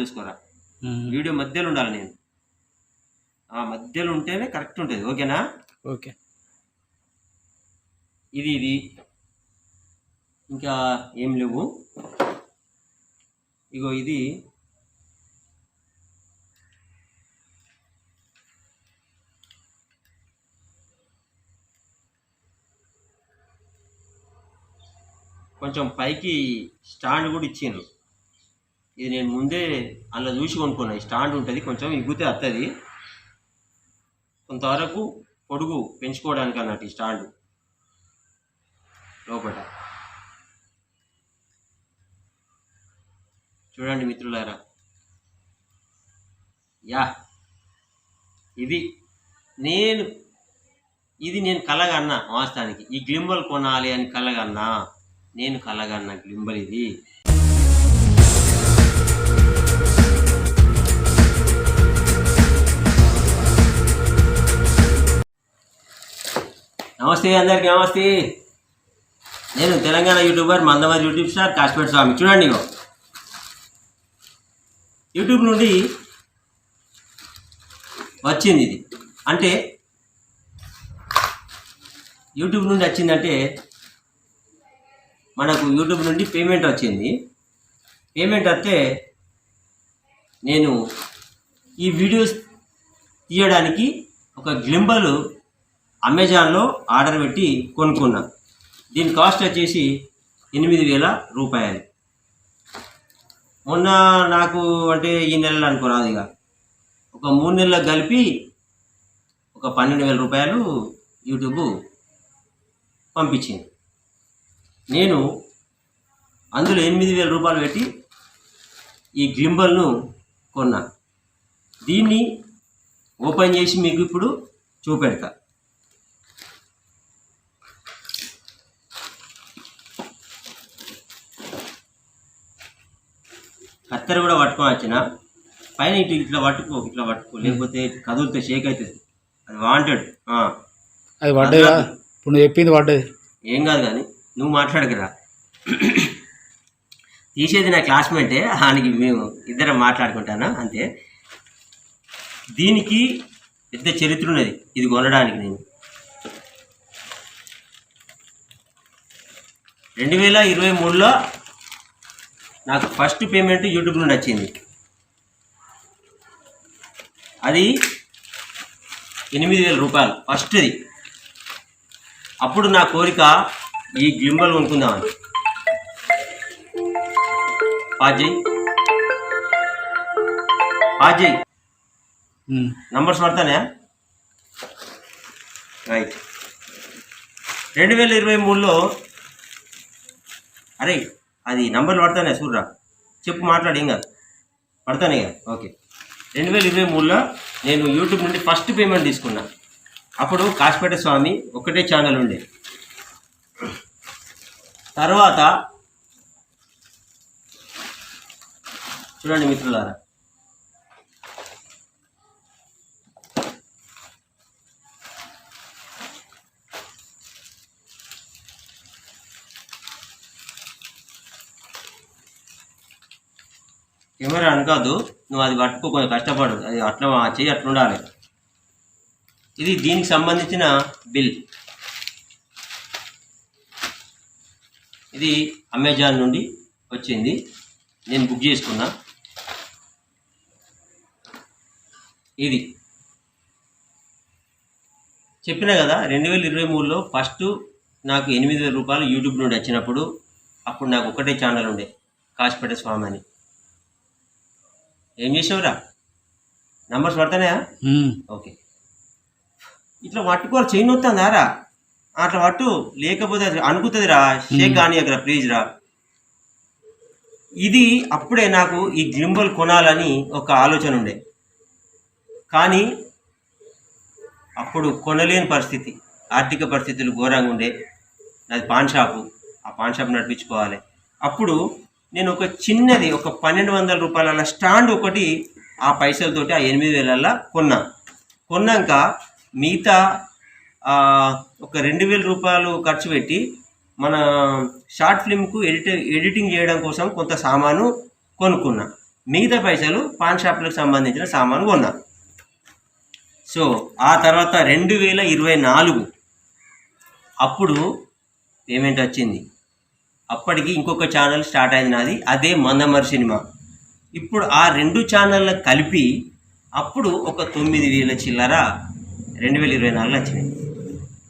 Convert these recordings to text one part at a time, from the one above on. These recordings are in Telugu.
చూసుకోరా వీడియో మధ్యలో ఉండాలి నేను. ఆ మధ్యలో ఉంటేనే కరెక్ట్ ఉంటుంది ఓకేనా? ఓకే. ఇది ఇది. ఇంకా ఏం లేవు. ఇగో ఇది. కొంచెం పైకి స్టాండ్ కూడా ఇచ్చిండ్రు. ఇది నేను ముందే అలా చూసి కొనుక్కున్నా. స్టాండ్ ఉంటుంది కొంచెం ఇగ్గుతే వస్తుంది కొంతవరకు పొడుగు పెంచుకోవడానికి అన్నట్టు ఈ స్టాండ్. లోపల చూడండి మిత్రులారా. యా. ఇది నేను ఇది నేను కలగన్నా వాస్తవానికి. ఈ గ్లింబల్ కొనాలి అని కలగన్నా నేను కలగన్నా గ్లింబల్ ఇది. నమస్తే అందరికి నమస్తే. నేను Telangana YouTuber Mandamarri YouTube star Kashmir Swamy. చూడండి ఇగో. యూట్యూబ్ నుండి వచ్చింది ఇది. అంటే యూట్యూబ్ నుండి వచ్చిందంటే మనకు యూట్యూబ్ నుండి పేమెంట్ వచ్చింది. పేమెంట్ వస్తే నేను ఈ వీడియోస్ తీయడానికి ఒక గ్లింబలు అమెజాన్లో ఆర్డర్ పెట్టి కొనుక్కున్నా. దీని కాస్ట్ వచ్చేసి ఎనిమిది వేల రూపాయలు. మొన్న నాకు అంటే ఈ నెలలో అనుకోరాదు ఇక. ఒక మూడు నెలలకు కలిపి ఒక పన్నెండు వేల రూపాయలు యూట్యూబ్ పంపించింది. నేను అందులో ఎనిమిది వేల రూపాయలు పెట్టి ఈ గ్లింబల్ను కొన్నా. దీన్ని ఓపెన్ చేసి మీకు ఇప్పుడు చూపెడతా. కత్తెర కూడా పట్టుకొని వచ్చిన పైన ఇటు ఇట్లా పట్టుకో ఇట్లా పట్టుకో. లేకపోతే కదులుతో షేక్ అవుతుంది. అది వాంటెడ్ అది పడ్డదా? ఇప్పుడు నువ్వు చెప్పింది పడ్డది. ఏం కాదు కానీ నువ్వు మాట్లాడకరా. తీసేది నా క్లాస్మేటే ఆయనకి మేము ఇద్దరం మాట్లాడుకుంటానా? అంతే. దీనికి పెద్ద చరిత్ర ఉన్నది. ఇది కొనడానికి నేను. రెండు వేల ఇరవై మూడులో నాకు ఫస్ట్ పేమెంట్ యూట్యూబ్ నుండి వచ్చింది. అది ఎనిమిది వేల రూపాయలు ఫస్ట్ది అప్పుడు నా కోరిక ఈ గ్లింబల్ కొనుక్కుందామని. పాజయ్. పాజయ్. నంబర్స్ పడతానే రైట్ రెండు వేల ఇరవై మూడులో అరే అది నంబర్లు పడతానే చూడరా చెప్పు మాట్లాడు ఏం కాదు పడతానే కదా? ఓకే. రెండు వేల ఇరవై మూడులో నేను యూట్యూబ్ నుండి ఫస్ట్ పేమెంట్ తీసుకున్నా. అప్పుడు కాశపేట స్వామి ఒకటే ఛానల్ ఉండే. తర్వాత చూడండి మిత్రులారా. కెమెరా అనుకోదు నువ్వు అది పట్టుకో కొంచెం కష్టపడు. అది అట్లా చెయ్యి అట్లా ఉండాలి. ఇది దీనికి సంబంధించిన బిల్. ఇది అమెజాన్ నుండి వచ్చింది. నేను బుక్ చేసుకున్నా. ఇది. చెప్పినా కదా రెండు వేల ఇరవై మూడులో ఫస్ట్ నాకు ఎనిమిది వేల రూపాయలు యూట్యూబ్ నుండి వచ్చినప్పుడు అప్పుడు నాకు ఒకటే ఛానల్ ఉండే కాశపేట స్వామి అని. ఏం చేసావురా? నంబర్స్ పడతానాయా. ఓకే. ఇట్లా పట్టుకోవాలి చైన్ వస్తుందా రా అట్లా పట్టు లేకపోతే అనుకుతుంది రా షేక్ కానీ అక్కడ ప్లీజ్ రా ఇది అప్పుడే నాకు ఈ గ్లింబల్ కొనాలని ఒక ఆలోచన ఉండే. కానీ అప్పుడు కొనలేని పరిస్థితి ఆర్థిక పరిస్థితులు ఘోరంగా ఉండే. నాది పాన్ షాపు ఆ పాన్ షాప్ నడిపించుకోవాలి. అప్పుడు నేను ఒక చిన్నది ఒక పన్నెండు వందల రూపాయల స్టాండ్ ఒకటి ఆ పైసలతోటి ఆ ఎనిమిది వేలల్లో కొన్నా. కొన్నాక మిగతా ఒక రెండు వేల రూపాయలు ఖర్చు పెట్టి మన షార్ట్ ఫిల్మ్కు ఎడిట్ ఎడిటింగ్ చేయడం కోసం కొంత సామాను కొనుక్కున్నా. మిగతా పైసలు పాన్ షాప్లకు సంబంధించిన సామాను కొన్నా. సో ఆ తర్వాత రెండు వేల ఇరవై నాలుగు అప్పుడు పేమెంట్ వచ్చింది అప్పటికి ఇంకొక ఛానల్ స్టార్ట్ అయింది నాది. అదే మందమరి సినిమా. ఇప్పుడు ఆ రెండు ఛానళ్ళ కలిపి అప్పుడు ఒక తొమ్మిది వేల చిల్లర రెండు వేల ఇరవై నాలుగులో వచ్చినాయి.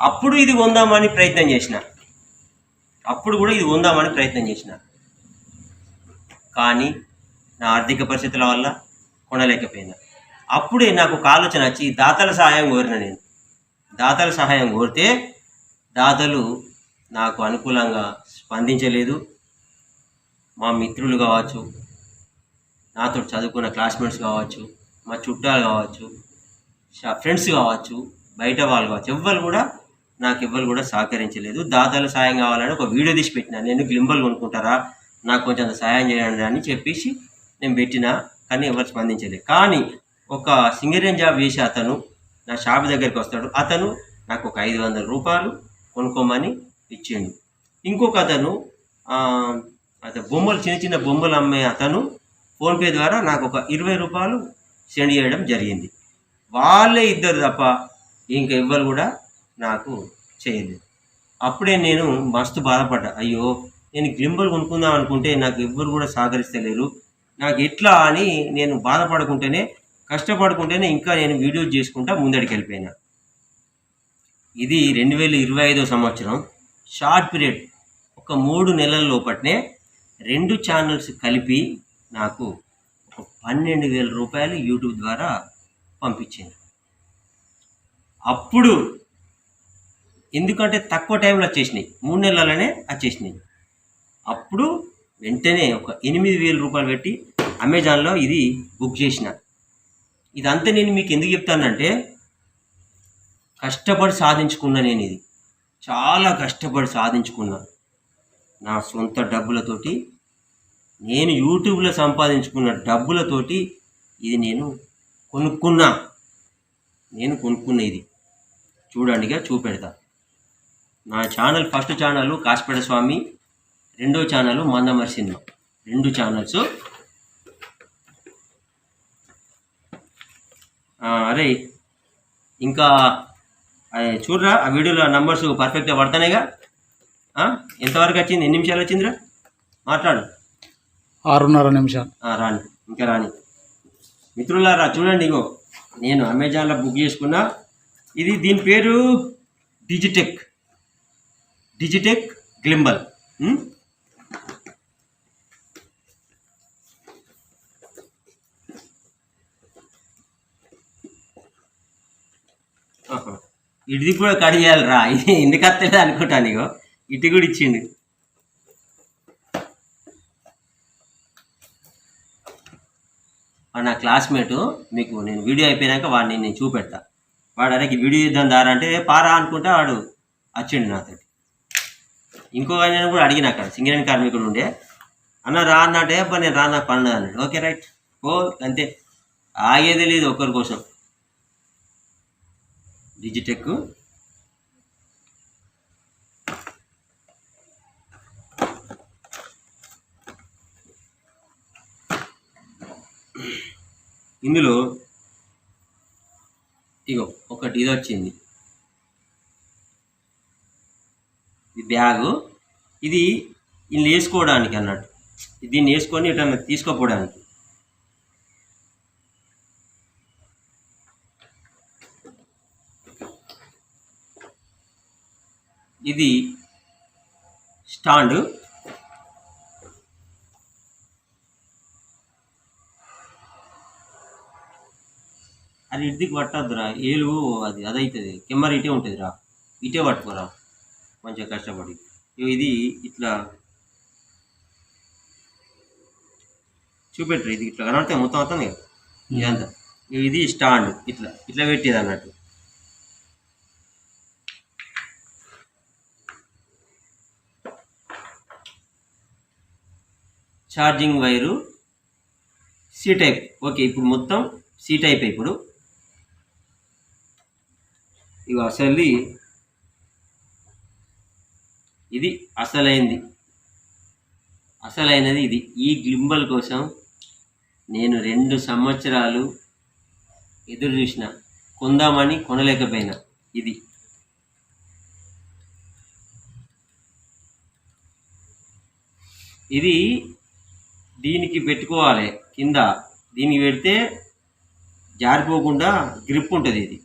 అప్పుడు ఇది కొందామని ప్రయత్నం చేసిన. అప్పుడు కూడా ఇది కొందామని ప్రయత్నం చేసిన. కానీ నా ఆర్థిక పరిస్థితుల వల్ల కొనలేకపోయినా. అప్పుడే నాకు ఒక ఆలోచన వచ్చి దాతల సహాయం కోరిన నేను. దాతల సహాయం కోరితే దాతలు నాకు అనుకూలంగా స్పందించలేదు. మా మిత్రులు కావచ్చు నాతో చదువుకున్న క్లాస్మేట్స్ కావచ్చు మా చుట్టాలు కావచ్చు ఫ్రెండ్స్ కావచ్చు బయట వాళ్ళు కావచ్చు ఎవ్వరు కూడా నాకు ఎవ్వరు కూడా సహకరించలేదు. దాతల సాయం కావాలని ఒక వీడియో తీసి పెట్టిన నేను గ్లింబల్ కొనుక్కుంటారా? నాకు కొంచెం సహాయం చేయండి అని చెప్పేసి నేను పెట్టిన కానీ ఎవరు స్పందించలేదు. కానీ ఒక సింగరేన్ జాబ్ వేసి అతను నా షాప్ దగ్గరికి వస్తాడు. అతను నాకు ఒక ఐదు వందల రూపాయలు కొనుక్కోమని ఇచ్చిండు. ఇంకొక అతను అతను బొమ్మలు చిన్న చిన్న బొమ్మలు అమ్మే అతను ఫోన్పే ద్వారా నాకు ఒక ఇరవై రూపాయలు సెండ్ చేయడం జరిగింది. వాళ్ళే ఇద్దరు తప్ప ఇంకా ఎవ్వరు కూడా నాకు చేయలేదు. అప్పుడే నేను మస్తు బాధపడ్డా. అయ్యో నేను గ్లింబల్ కొనుక్కుందాం అనుకుంటే నాకు ఎవ్వరు కూడా సహకరిస్తలేరు. నాకు ఎట్లా అని నేను బాధపడకుంటేనే కష్టపడుకుంటేనే ఇంకా నేను వీడియోస్ చేసుకుంటా ముందడికి వెళ్ళిపోయినా ఇది రెండు వేల ఇరవై ఐదో సంవత్సరం. షార్ట్ పీరియడ్ ఒక మూడు నెలల లోపట్నే రెండు ఛానల్స్ కలిపి నాకు ఒక పన్నెండు వేల రూపాయలు యూట్యూబ్ ద్వారా పంపించింది. అప్పుడు ఎందుకంటే తక్కువ టైంలో వచ్చేసినాయి మూడు నెలలనే వచ్చేసినాయి అప్పుడు వెంటనే ఒక ఎనిమిది వేల రూపాయలు పెట్టి అమెజాన్లో ఇది బుక్ చేసిన. ఇదంతా నేను మీకు ఎందుకు చెప్తానంటే కష్టపడి సాధించుకున్నా నేను ఇది. చాలా కష్టపడి సాధించుకున్నాను. నా సొంత డబ్బులతోటి నేను యూట్యూబ్లో సంపాదించుకున్న డబ్బులతోటి ఇది నేను కొనుక్కున్నా. నేను కొనుక్కున్న ఇది చూడండిగా చూపెడతా. నా channel first channel Kasipet Swamy రెండో ఛానల్ మందమరి సినిమా. రెండు ఛానల్స్. అరే ఇంకా చూడరా ఆ వీడియోలో నంబర్స్ పర్ఫెక్ట్గా పడతానేగా? ఎంతవరకు వచ్చింది? ఎన్ని నిమిషాలు వచ్చిందిరా? మాట్లాడు. ఆరున్నర నిమిషాలు. రాని ఇంకా రాని. మిత్రులారా చూడండి ఇగో నేను అమెజాన్లో బుక్ చేసుకున్నా. ఇది దీని పేరు డిజిటెక్. డిజిటెక్ గ్లింబల్. ఇటుది కూడా కడియాలి రా ఇది ఎందుకు అత్తలేదు అనుకుంటాను ఇగో ఇటు కూడా ఇచ్చిండు. వాడు నా క్లాస్మేట్ మీకు నేను వీడియో అయిపోయినాక వాడిని నేను చూపెడతా. వాడు అరే వీడియో ఇద్దాం దారా అంటే పారా అనుకుంటే వాడు వచ్చిండు నాతో ఇంకో ఆయన కూడా అడిగిన అక్కడ సింగరేణి కార్మికుడు ఉండే. అన్న రా అన్నట్టే నేను రా నాకు పని అన్నాడు. Okay right. ఓ అంతే. ఆగేదే లేదు ఒకరి కోసం. డిజిటెక్ ఇందులో ఇగో ఒకటి ఇది వచ్చింది. ఇది బ్యాగు. ఇది దీన్ని వేసుకోవడానికి అన్నట్టు. దీన్ని వేసుకొని ఇట్లా తీసుకోపోవడానికి. ఇది స్టాండ్. అది ఇటుదికి పట్టద్దురా. ఏలు అది అదైతుంది. కెమెరా ఇటే ఉంటుంది రా ఇటే పట్టుకోరా. మంచిగా కష్టపడి. ఇది ఇట్లా చూపెట్టరు. ఇది ఇట్లా కనబడితే మొత్తం అవుతుంది ఇదంతా. ఇది స్టాండ్. ఇట్లా ఇట్లా పెట్టేది అన్నట్టు. Charging wire C type. Okay ఇప్పుడు మొత్తం సి టైప్ ఇప్పుడు. ఇక అసలు ఇది అసలైంది. అసలైనది ఇది. ఈ గ్లింబల్ కోసం నేను రెండు సంవత్సరాలు ఎదురు చూసిన కొందామని కొనలేకపోయినా ఇది. ఇది దీనికి పెట్టుకోవాలి. కింద దీనికి పెడితే జారిపోకుండా గ్రిప్ ఉంటుంది ఇది.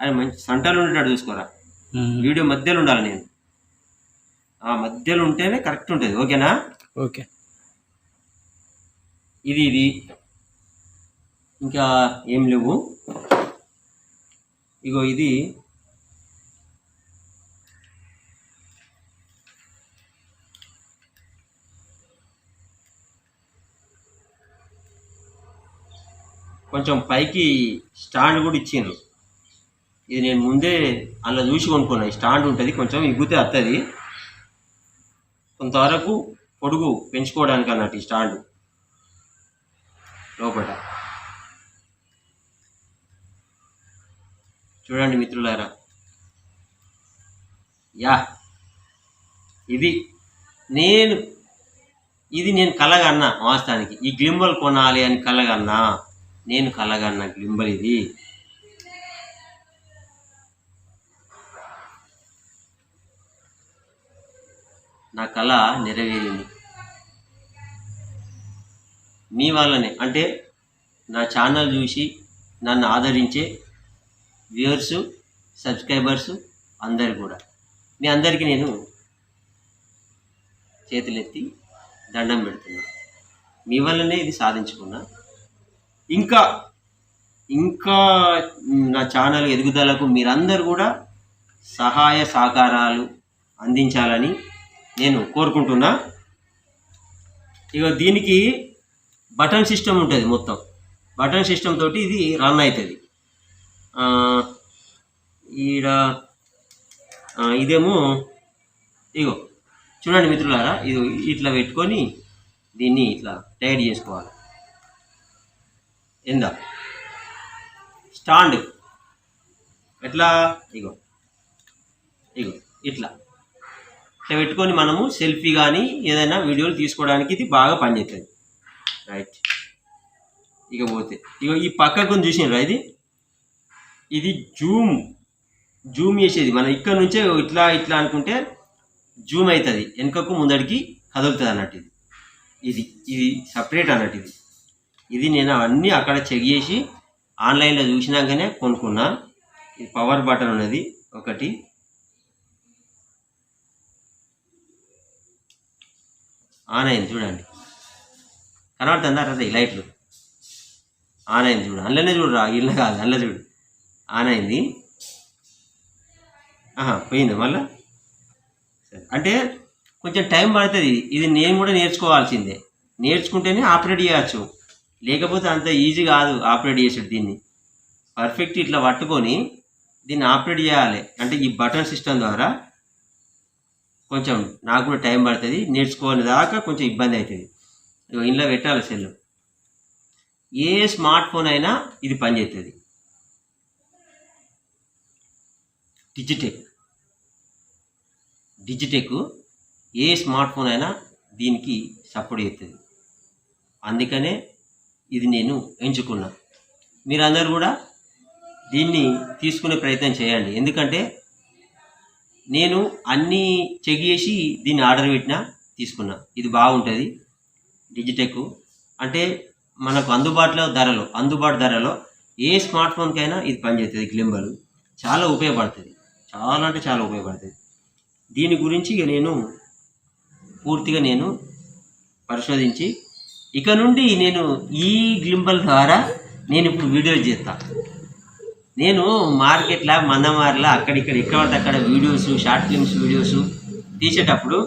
అది మంచి సంటలు ఉండేటట్టు చూసుకోరా. వీడియో మధ్యలో ఉండాలి నేను. ఆ మధ్యలో ఉంటేనే కరెక్ట్ ఉంటుంది. ఓకేనా? ఓకే. ఇది ఇది. ఇంకా ఏం లేవు. ఇగో ఇది. కొంచెం పైకి స్టాండ్ కూడా ఇచ్చిండ్రు. ఇది నేను ముందే అలా చూసి కొనుక్కున్నా. స్టాండ్ ఉంటుంది కొంచెం ఇగ్గుతే వస్తుంది కొంతవరకు పొడుగు పెంచుకోవడానికి అన్నట్టు ఈ స్టాండ్. లోపల. చూడండి మిత్రులారా. యా. ఇది నేను ఇది నేను కలగన్నా వాస్తవానికి. ఈ గ్లింబల్ కొనాలి అని కలగన్నా నేను కలగన్నా నాకు ఇది. నా కళ నెరవేరింది. మీ వాళ్ళనే అంటే నా ఛానల్ చూసి నన్ను ఆదరించే వ్యూవర్స్ సబ్స్క్రైబర్స్ అందరు కూడా. మీ అందరికీ నేను చేతులెత్తి దండం పెడుతున్నా. మీ వల్లనే ఇది సాధించుకున్నా. ఇంకా ఇంకా నా ఛానల్ ఎదుగుదలకు మీరందరూ కూడా సహాయ సహకారాలు అందించాలని నేను కోరుకుంటున్నా. ఇక దీనికి బటన్ సిస్టమ్ ఉంటుంది మొత్తం. బటన్ సిస్టమ్ తోటి ఇది రన్ అవుతుంది ఈడ ఇదేమో ఇగో చూడండి మిత్రులారా ఇది ఇట్లా పెట్టుకొని దీన్ని ఇట్లా టైట్ చేసుకోవాలి. ఎందా స్టాండ్. ఎట్లా? ఇగో. ఇగో. ఇట్లా. ఇట్లా పెట్టుకొని మనము సెల్ఫీ కానీ ఏదైనా వీడియోలు తీసుకోవడానికి ఇది బాగా పనిచేస్తుంది రైట్. ఇక పోతే. ఇక ఈ పక్కకు చూసినారా ఇది? ఇది జూమ్. జూమ్ చేసేది. మనం ఇక్కడ నుంచే ఇట్లా ఇట్లా అనుకుంటే జూమ్ అవుతుంది వెనుకకు ముందడికి కదులుతుంది అన్నట్టు ఇది. ఇది ఇది సపరేట్ అన్నట్టు ఇది. ఇది నేను అన్నీ అక్కడ చెక్ చేసి ఆన్లైన్లో చూసినాకనే కొనుక్కున్నా. ఇది పవర్ బటన్ ఉన్నది ఒకటి. ఆన్ అయింది చూడండి. కనబడుతుందా? రే లైట్లు. ఆన్ అయింది చూడు. అందులోనే చూడరా ఇల్లు కాదు అందులో చూడు. ఆన్ అయింది. ఆహా పోయింది మళ్ళా? సరే. అంటే కొంచెం టైం పడుతుంది. ఇది నేను కూడా నేర్చుకోవాల్సిందే. నేర్చుకుంటేనే ఆపరేట్ చేయవచ్చు లేకపోతే అంత ఈజీ కాదు ఆపరేట్ చేసేది దీన్ని. పర్ఫెక్ట్ ఇట్లా పట్టుకొని దీన్ని ఆపరేట్ చేయాలి. అంటే ఈ బటన్ సిస్టమ్ ద్వారా కొంచెం నాకు కూడా టైం పడుతుంది నేర్చుకోని దాకా కొంచెం ఇబ్బంది అవుతుంది. ఇంట్లో పెట్టాలి సెల్ ఏ స్మార్ట్ ఫోన్ అయినా ఇది పనిచేస్తుంది డిజిటెక్ డిజిటెక్ ఏ స్మార్ట్ ఫోన్ అయినా దీనికి సపోర్ట్ చేస్తుంది అందుకనే ఇది నేను ఎంచుకున్నా. మీరందరూ కూడా దీన్ని తీసుకునే ప్రయత్నం చేయండి. ఎందుకంటే నేను అన్నీ చెక్ చేసి దీన్ని ఆర్డర్ పెట్టినా తీసుకున్నా. ఇది బాగుంటుంది. డిజిటెక్ అంటే మనకు అందుబాటులో ధరలో అందుబాటు ధరలో ఏ స్మార్ట్ ఫోన్కైనా ఇది పనిచేస్తుంది గ్లింబల్. చాలా ఉపయోగపడుతుంది. చాలా అంటే చాలా ఉపయోగపడుతుంది. దీని గురించి నేను పూర్తిగా నేను పరిశోధించి ఇక నుండి నేను ఈ గ్లింబల్ ద్వారా నేను ఇప్పుడు వీడియోలు చేస్తా. నేను మార్కెట్లో మందమారిలో అక్కడిక్కడ ఇక్కడ పడితే అక్కడ వీడియోస్ షార్ట్ ఫిల్మ్స్ వీడియోస్ తీసేటప్పుడు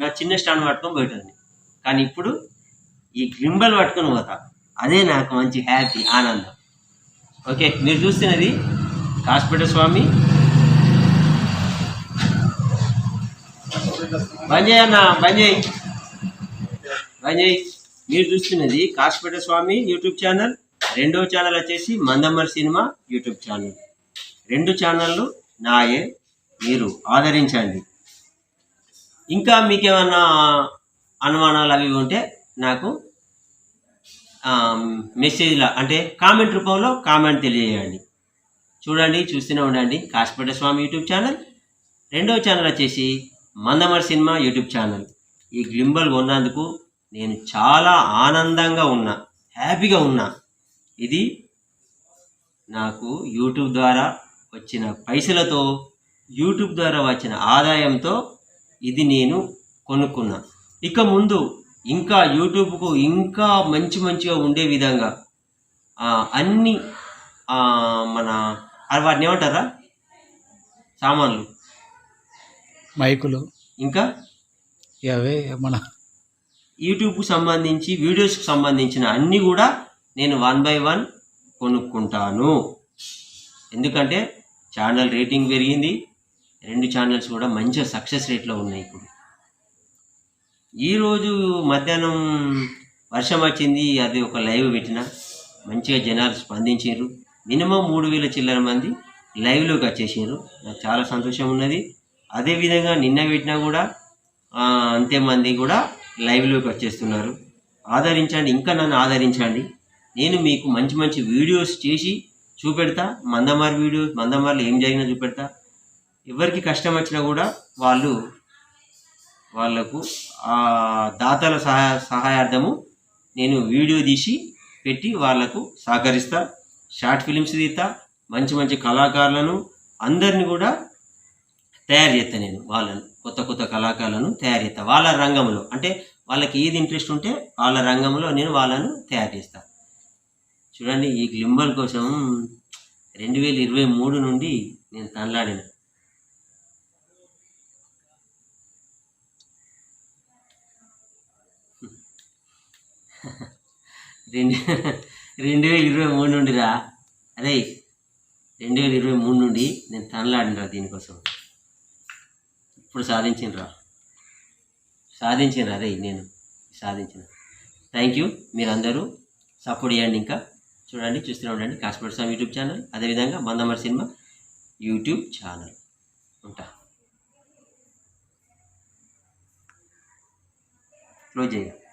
నా చిన్న స్టాండ్ పట్టుకొని పోయేటండి కానీ ఇప్పుడు ఈ గ్లింబల్ పట్టుకొని పోతా. అదే నాకు మంచి హ్యాపీ ఆనందం. ఓకే మీరు చూస్తున్నది కాస్పేట స్వామి. బంజయ్ అన్న బంజయ్. బంజయ్. మీరు చూస్తున్నది కాశపేట స్వామి యూట్యూబ్ ఛానల్. రెండో ఛానల్ వచ్చేసి మందమ్మర్ సినిమా యూట్యూబ్ ఛానల్. రెండు ఛానళ్ళు నాయే మీరు ఆదరించండి. ఇంకా మీకేమన్నా అనుమానాలు అవి ఉంటే నాకు మెసేజ్లా అంటే కామెంట్ రూపంలో కామెంట్ తెలియజేయండి. చూడండి చూస్తూనే ఉండండి కాశపేట స్వామి యూట్యూబ్ ఛానల్. రెండవ ఛానల్ వచ్చేసి మందమర్ సినిమా యూట్యూబ్ ఛానల్. ఈ గ్లింబల్ కొన్నందుకు నేను చాలా ఆనందంగా ఉన్నా హ్యాపీగా ఉన్నా. ఇది నాకు యూట్యూబ్ ద్వారా వచ్చిన పైసలతో యూట్యూబ్ ద్వారా వచ్చిన ఆదాయంతో ఇది నేను కొనుక్కున్నా. ఇక ముందు ఇంకా యూట్యూబ్కు ఇంకా మంచి మంచిగా ఉండే విధంగా అన్ని మన వాటిని ఏమంటారా? సామాన్లు. మైకులు ఇంకా? ఇక అవే మన యూట్యూబ్కు సంబంధించి వీడియోస్కి సంబంధించిన అన్నీ కూడా నేను వన్ బై వన్ కొనుక్కుంటాను. ఎందుకంటే ఛానల్ రేటింగ్ పెరిగింది. రెండు ఛానల్స్ కూడా మంచిగా సక్సెస్ రేట్లో ఉన్నాయి ఇప్పుడు. ఈరోజు మధ్యాహ్నం వర్షం వచ్చింది. అది ఒక లైవ్ పెట్టిన మంచిగా జనాలు స్పందించారు మినిమం మూడు వేల చిల్లర మంది లైవ్లోకి వచ్చేసారు నాకు చాలా సంతోషం ఉన్నది. అదేవిధంగా నిన్న పెట్టినా కూడా అంతే మంది కూడా లైవ్లోకి వచ్చేస్తున్నారు. ఆదరించండి ఇంకా నన్ను ఆదరించండి. నేను మీకు మంచి మంచి వీడియోస్ చేసి చూపెడతా. మందమారి వీడియోస్ మందమారిలో ఏం జరిగినా చూపెడతా. ఎవరికి కష్టం వచ్చినా కూడా వాళ్ళు వాళ్ళకు ఆ దాతల సహాయ సహాయార్థము నేను వీడియో తీసి పెట్టి వాళ్ళకు సహకరిస్తా. షార్ట్ ఫిలిమ్స్ తీస్తా. మంచి మంచి కళాకారులను అందరిని కూడా తయారు చేస్తాను నేను వాళ్ళను. కొత్త కొత్త కళాకారులను తయారు చేస్తాను వాళ్ళ రంగంలో. అంటే వాళ్ళకి ఏది ఇంట్రెస్ట్ ఉంటే వాళ్ళ రంగంలో నేను వాళ్ళను తయారు చేస్తాను చూడండి ఈ గ్లింబల్ కోసం రెండు వేల ఇరవై మూడు నుండి నేను తనలాడిన. రెండు రెండు వేల ఇరవై మూడు నుండి రా అదే రెండు వేల ఇరవై మూడు నుండి నేను తనలాడినరా దీనికోసం? ఇప్పుడు సాధించినరా? సాధించిన రే నేను? సాధించిన. థ్యాంక్ యూ మీరందరూ సపోర్ట్ చేయండి ఇంకా. చూడండి చూస్తూనే ఉండండి. కాశ్మీర్ స్వామి యూట్యూబ్ ఛానల్ అదేవిధంగా మందమర్ సినిమా యూట్యూబ్ ఛానల్. ఉంటా. క్లోజ్ చేయాలి